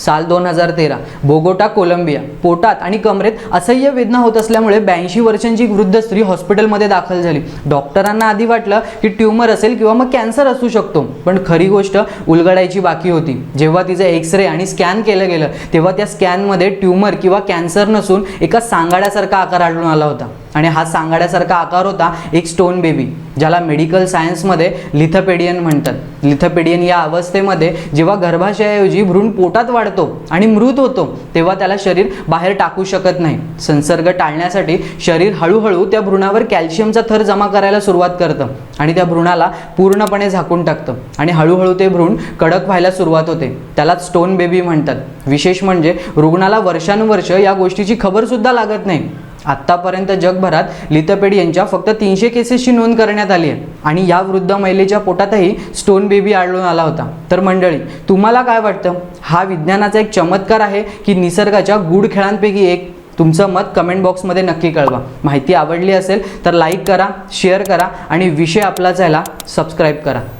साल दोन हजार तेरा बोगोटा कोलंबिया पोटात आणि कमरेत असह्य वेदना होत असल्यामुळे ब्याऐंशी वर्षांची वृद्ध स्त्री हॉस्पिटलमध्ये दाखल झाली. डॉक्टरांना आधी वाटलं की ट्यूमर असेल किंवा मग कॅन्सर असू शकतो पण खरी गोष्ट उलगडायची बाकी होती. जेव्हा तिचं एक्सरे आणि स्कॅन केलं गेलं तेव्हा त्या स्कॅनमध्ये ट्यूमर किंवा कॅन्सर नसून एका सांगाड्यासारखा आकार आढळून आला होता. आणि हा सांगाड्यासारखा आकार होता एक स्टोन बेबी ज्याला मेडिकल सायन्समध्ये लिथपेडियन म्हणतात. लिथपेडियन या अवस्थेमध्ये जेव्हा गर्भाशयाऐवजी भ्रूण पोटात वाढतो आणि मृत होतो तेव्हा त्याला शरीर बाहेर टाकू शकत नाही. संसर्ग टाळण्यासाठी शरीर हळूहळू त्या भ्रूणावर कॅल्शियमचा थर जमा करायला सुरुवात करतं आणि त्या भ्रूणाला पूर्णपणे झाकून टाकतं. आणि हळूहळू ते भ्रूण कडक व्हायला सुरुवात होते. त्यालाच स्टोन बेबी म्हणतात. विशेष म्हणजे रुग्णाला वर्षानुवर्ष या गोष्टीची खबरसुद्धा लागत नाही. आत्तापर्यंत जगभरात लिथपेडियनच्या फक्त तीनशे केसेसची नोंद करण्यात आली आहे. आणि या वृद्ध महिलेच्या पोटातही स्टोन बेबी आढळून आला होता. तर मंडळी तुम्हाला काय वाटतं? हा विज्ञानाचा एक चमत्कार आहे की निसर्गाच्या गूढ खेळांपैकी एक. तुमचं मत कमेंट बॉक्समध्ये नक्की कळवा. माहिती आवडली असेल तर लाईक करा शेअर करा आणि विषय आपलाच याला सबस्क्राईब करा.